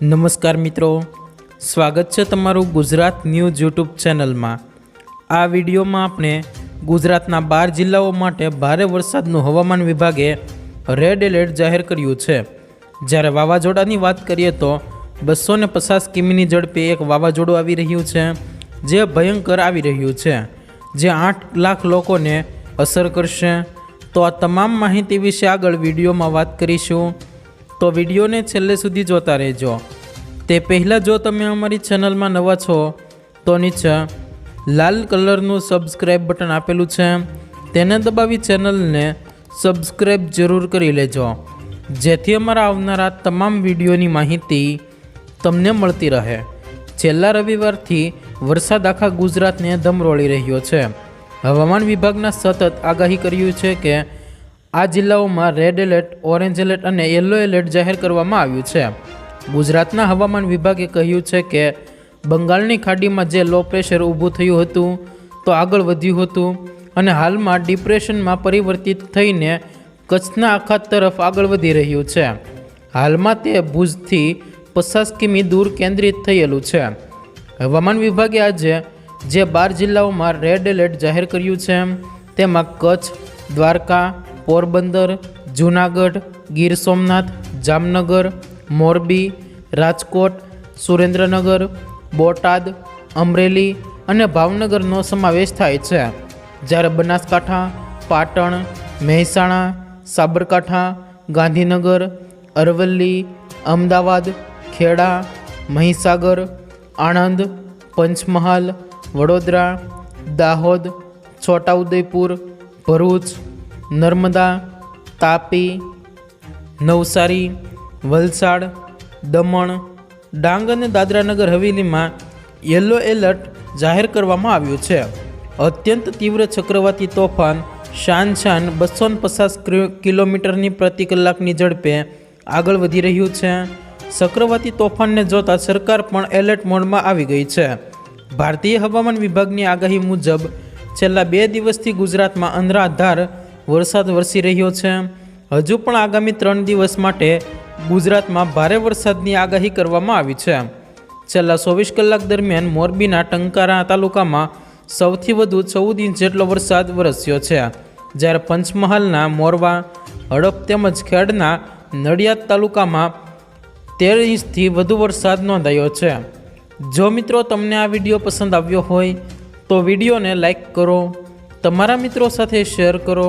નમસ્કાર મિત્રો. સ્વાગત છે તમારું ગુજરાત ન્યૂઝ યુટ્યુબ ચેનલમાં. આ વિડીયોમાં આપણે ગુજરાતના બાર જિલ્લાઓ માટે ભારે વરસાદનું હવામાન વિભાગે રેડ એલર્ટ જાહેર કર્યું છે. જ્યારે વાવાઝોડાની વાત કરીએ તો બસો ને પચાસ કિમીની ઝડપે એક વાવાઝોડું આવી રહ્યું છે, જે ભયંકર આવી રહ્યું છે, જે આઠ લાખ લોકોને અસર કરશે. તો આ તમામ માહિતી વિશે આગળ વિડીયોમાં વાત કરીશું. તો વિડીયોને છેલ્લે સુધી જોતા રહેજો. તે પહેલાં જો તમે અમારી ચેનલમાં નવા છો, તો નીચે લાલ કલરનું સબસ્ક્રાઈબ બટન આપેલું છે. તેને દબાવી ચેનલને સબસ્ક્રાઈબ જરૂર કરી લેજો. જેથી અમારા આવનારા તમામ વિડીયોની માહિતી તમને મળતી રહે. છેલ્લા રવિવારથી વરસાદ આખા ગુજરાતને ધમરોળી રહ્યો છે. હવામાન વિભાગના સતત આગાહી કર્યું છે કે આ જિલ્લાઓમાં રેડ એલર્ટ, ઓરેન્જ એલર્ટ અને યલો એલર્ટ જાહેર કરવામાં આવ્યું છે. ગુજરાતના હવામાન વિભાગે કહ્યું છે કે, બંગાળની ખાડીમાં જે લો પ્રેશર ઊભું થયું હતું, તો આગળ વધ્યું હતું અને હાલમાં ડિપ્રેશનમાં પરિવર્તિત થઈને કચ્છના આખાત તરફ આગળ વધી રહ્યું છે. હાલમાં તે ભુજથી પચાસ કિમી દૂર કેન્દ્રિત થયેલું છે. હવામાન વિભાગે આજે જે બાર જિલ્લાઓમાં રેડ એલર્ટ જાહેર કર્યું છે, તેમાં કચ્છ, દ્વારકા પોરબંદર, જૂનાગઢ, ગીર સોમનાથ, જામનગર, મોરબી, રાજકોટ, સુરેન્દ્રનગર, બોટાદ, અમરેલી અને ભાવનગરનો સમાવેશ થાય છે. જ્યારે બનાસકાંઠા, પાટણ, મહેસાણા, સાબરકાંઠા, ગાંધીનગર, અરવલ્લી, અમદાવાદ, ખેડા, મહીસાગર, આણંદ, પંચમહાલ, વડોદરા, દાહોદ, છોટાઉદેપુર, ભરૂચ નર્મદા, તાપી, નવસારી, વલસાડ, દમણ, ડાંગ અને દાદરાનગર હવેલીમાં યલો એલર્ટ જાહેર કરવામાં આવ્યું છે. અત્યંત તીવ્ર ચક્રવાતી તોફાન શાન શાન બસો પચાસ કિલોમીટરની પ્રતિ કલાકની ઝડપે આગળ વધી રહ્યું છે. ચક્રવાતી તોફાનને જોતા સરકાર પણ એલર્ટ મોડમાં આવી ગઈ છે. ભારતીય હવામાન વિભાગની આગાહી મુજબ, છેલ્લા બે દિવસથી ગુજરાતમાં અનરાધાર વરસાદ વરસી રહ્યો છે. હજુ પણ આગામી ત્રણ દિવસ માટે ગુજરાતમાં ભારે વરસાદની આગાહી કરવામાં આવી છે. છેલ્લા ચોવીસ કલાક દરમિયાન મોરબીના ટંકારા તાલુકામાં સૌથી વધુ ચૌદ ઇંચ જેટલો વરસાદ વરસ્યો છે. જ્યારે પંચમહાલના મોરવા, હડપ તેમજ ખેડના નડિયાદ તાલુકામાં તેર ઇંચથી વધુ વરસાદ નોંધાયો છે. જો મિત્રો તમને આ વીડિયો પસંદ આવ્યો હોય, તો વિડીયોને લાઈક કરો, તમારા મિત્રો સાથે શેર કરો